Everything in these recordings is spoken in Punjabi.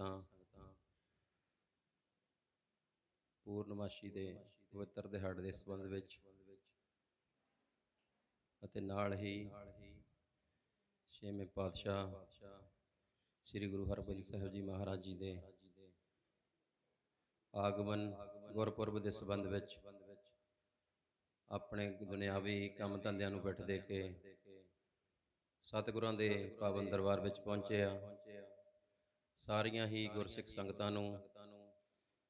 ਸੰਗਤਾਂ ਪੂਰਨਮਾਸ਼ੀ ਦੇ ਪਵਿੱਤਰ ਦਿਹਾੜੇ ਦੇ ਸੰਬੰਧ ਵਿੱਚ ਅਤੇ ਨਾਲ ਹੀ ਛੇਵੇਂ ਪਾਤਸ਼ਾਹ ਸ੍ਰੀ ਗੁਰੂ ਹਰਗੋਬਿੰਦ ਸਾਹਿਬ ਜੀ ਮਹਾਰਾਜ ਜੀ ਦੇ ਆਗਮਨ ਗੁਰਪੁਰਬ ਦੇ ਸੰਬੰਧ ਵਿੱਚ ਆਪਣੇ ਦੁਨਿਆਵੀ ਕੰਮ ਧੰਦਿਆਂ ਨੂੰ ਬਿਠ ਦੇ ਕੇ ਸਤਿਗੁਰਾਂ ਦੇ ਪਾਵਨ ਦਰਬਾਰ ਵਿੱਚ ਪਹੁੰਚੇ ਆ ਸਾਰੀਆਂ ਹੀ ਗੁਰਸਿੱਖ ਸੰਗਤਾਂ ਨੂੰ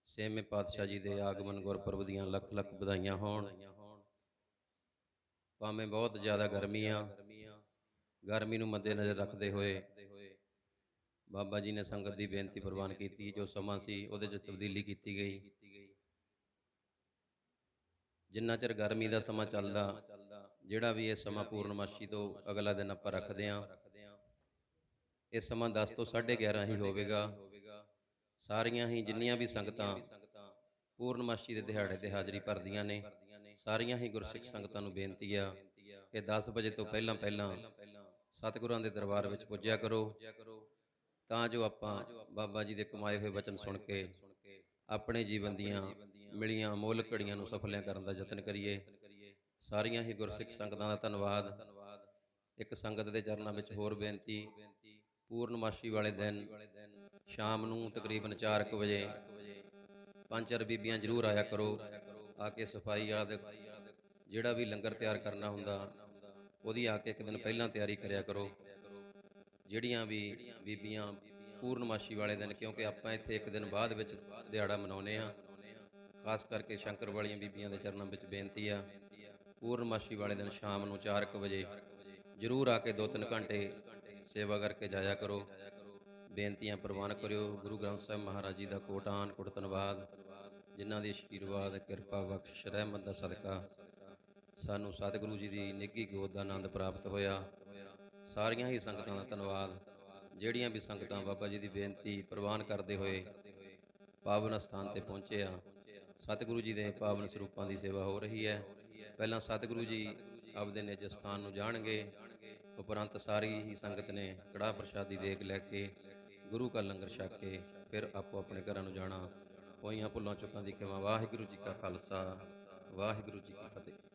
ਛੇਵੇਂ ਪਾਤਸ਼ਾਹ ਜੀ ਦੇ ਆਗਮਨ ਗੁਰਪੁਰਬ ਦੀਆਂ ਲੱਖ ਲੱਖ ਵਧਾਈਆਂ ਹੋਣ। ਭਾਵੇਂ ਬਹੁਤ ਜ਼ਿਆਦਾ ਗਰਮੀ ਆ, ਗਰਮੀ ਨੂੰ ਮੱਦੇ ਨਜ਼ਰ ਰੱਖਦੇ ਹੋਏ ਬਾਬਾ ਜੀ ਨੇ ਸੰਗਤ ਦੀ ਬੇਨਤੀ ਪ੍ਰਵਾਨ ਕੀਤੀ, ਜੋ ਸਮਾਂ ਸੀ ਉਹਦੇ 'ਚ ਤਬਦੀਲੀ ਕੀਤੀ ਗਈ। ਜਿੰਨਾ ਚਿਰ ਗਰਮੀ ਦਾ ਸਮਾਂ ਚੱਲਦਾ, ਜਿਹੜਾ ਵੀ ਇਹ ਸਮਾਂ ਪੂਰਨਮਾਸ਼ੀ ਤੋਂ ਅਗਲਾ ਦਿਨ ਆਪਾਂ ਰੱਖਦੇ ਆਂ ਇਹ ਸਮਾਂ 10 ਤੋਂ 11:30 ਹੀ ਹੋਵੇਗਾ। ਸਾਰੀਆਂ ਹੀ ਜਿੰਨੀਆਂ ਵੀ ਸੰਗਤਾਂ ਪੂਰਨਮਾਸ਼ੀ ਦੇ ਦਿਹਾੜੇ ਤੇ ਹਾਜ਼ਰੀ ਭਰਦੀਆਂ ਨੇ, ਸਾਰੀਆਂ ਹੀ ਗੁਰਸਿੱਖ ਸੰਗਤਾਂ ਨੂੰ ਬੇਨਤੀ ਆ ਕਿ 10 ਵਜੇ ਤੋਂ ਪਹਿਲਾਂ ਪਹਿਲਾਂ ਸਤਿਗੁਰਾਂ ਦੇ ਦਰਬਾਰ ਵਿੱਚ ਪੁੱਜਿਆ ਕਰੋ। ਤਾਂ ਜੋ ਆਪਾਂ ਬਾਬਾ ਜੀ ਦੇ ਕਮਾਏ ਹੋਏ ਵਚਨ ਸੁਣ ਕੇ ਆਪਣੇ ਜੀਵਨ ਦੀਆਂ ਮਿਲੀਆਂ ਮੁੱਲ ਘੜੀਆਂ ਨੂੰ ਸਫਲਿਆਂ ਕਰਨ ਦਾ ਯਤਨ ਕਰੀਏ। ਸਾਰੀਆਂ ਹੀ ਗੁਰਸਿੱਖ ਸੰਗਤਾਂ ਦਾ ਧੰਨਵਾਦ। ਇੱਕ ਸੰਗਤ ਦੇ ਚਰਨਾਂ ਵਿੱਚ ਹੋਰ ਬੇਨਤੀ ਪੂਰਨਮਾਸ਼ੀ ਵਾਲੇ ਦਿਨ, ਸ਼ਾਮ ਨੂੰ ਤਕਰੀਬਨ 4:00 ਵਜੇ ਪੰਜ ਚਾਰ ਬੀਬੀਆਂ ਜ਼ਰੂਰ ਆਇਆ ਕਰੋ, ਆ ਕੇ ਸਫ਼ਾਈ ਆਦਿ, ਜਿਹੜਾ ਵੀ ਲੰਗਰ ਤਿਆਰ ਕਰਨਾ ਹੁੰਦਾ, ਉਹਦੀ ਆ ਕੇ ਇੱਕ ਦਿਨ ਪਹਿਲਾਂ ਤਿਆਰੀ ਕਰਿਆ ਕਰੋ। ਜਿਹੜੀਆਂ ਵੀ ਬੀਬੀਆਂ ਪੂਰਨਮਾਸ਼ੀ ਵਾਲੇ ਦਿਨ, ਕਿਉਂਕਿ ਆਪਾਂ ਇੱਥੇ ਇੱਕ ਦਿਨ ਬਾਅਦ ਵਿੱਚ ਦਿਹਾੜਾ ਮਨਾਉਨੇ ਆ ਖਾਸ ਕਰਕੇ ਸ਼ੰਕਰ ਵਾਲੀਆਂ ਬੀਬੀਆਂ ਦੇ ਚਰਨਾਂ ਵਿੱਚ ਬੇਨਤੀ ਆ, ਪੂਰਨਮਾਸ਼ੀ ਵਾਲੇ ਦਿਨ ਸ਼ਾਮ ਨੂੰ 4:00 ਵਜੇ ਜ਼ਰੂਰ ਆ ਕੇ 2-3 ਘੰਟੇ ਸੇਵਾ ਕਰਕੇ ਜਾਇਆ ਕਰੋ। ਬੇਨਤੀਆਂ ਪ੍ਰਵਾਨ ਕਰਿਓ। ਗੁਰੂ ਗ੍ਰੰਥ ਸਾਹਿਬ ਮਹਾਰਾਜ ਜੀ ਦਾ ਕੋਟਾਨ ਕੋਟ ਧੰਨਵਾਦ। ਜਿਨ੍ਹਾਂ ਦੀ ਆਸ਼ੀਰਵਾਦ ਕਿਰਪਾ ਬਖਸ਼ ਰਹਿਮਤ ਦਾ ਸਦਕਾ ਸਾਨੂੰ ਸਤਿਗੁਰੂ ਜੀ ਦੀ ਨਿੱਘੀ ਗੋਦ ਦਾ ਆਨੰਦ ਪ੍ਰਾਪਤ ਹੋਇਆ। ਸਾਰੀਆਂ ਹੀ ਸੰਗਤਾਂ ਦਾ ਧੰਨਵਾਦ। ਜਿਹੜੀਆਂ ਵੀ ਸੰਗਤਾਂ ਬਾਬਾ ਜੀ ਦੀ ਬੇਨਤੀ ਪ੍ਰਵਾਨ ਕਰਦੇ ਹੋਏ ਪਾਵਨ ਸਥਾਨ ਤੇ ਪਹੁੰਚੇ ਆ, ਸਤਿਗੁਰੂ ਜੀ ਦੇ ਪਾਵਨ ਸਰੂਪਾਂ ਦੀ ਸੇਵਾ ਹੋ ਰਹੀ ਹੈ। ਪਹਿਲਾਂ ਸਤਿਗੁਰੂ ਜੀ ਆਪਦੇ ਨਿਜ ਸਥਾਨ ਨੂੰ ਜਾਣਗੇ। ਉਪਰੰਤ ਸਾਰੀ ਹੀ ਸੰਗਤ ਨੇ ਕੜਾ ਪ੍ਰਸ਼ਾਦੀ ਦੇਗ ਲੈ ਕੇ, ਗੁਰੂ ਕਾ ਲੰਗਰ ਛਕ ਕੇ, ਫਿਰ ਆਪੋ ਆਪਣੇ ਘਰਾਂ ਨੂੰ ਜਾਣਾ। ਹੋਈਆਂ ਭੁੱਲਾਂ ਚੁੱਕਾਂ ਦੀ ਖਿਮਾ ਵਾਹਿਗੁਰੂ ਜੀ ਕਾ ਖਾਲਸਾ, ਵਾਹਿਗੁਰੂ ਜੀ ਕੀ ਫਤਿਹ।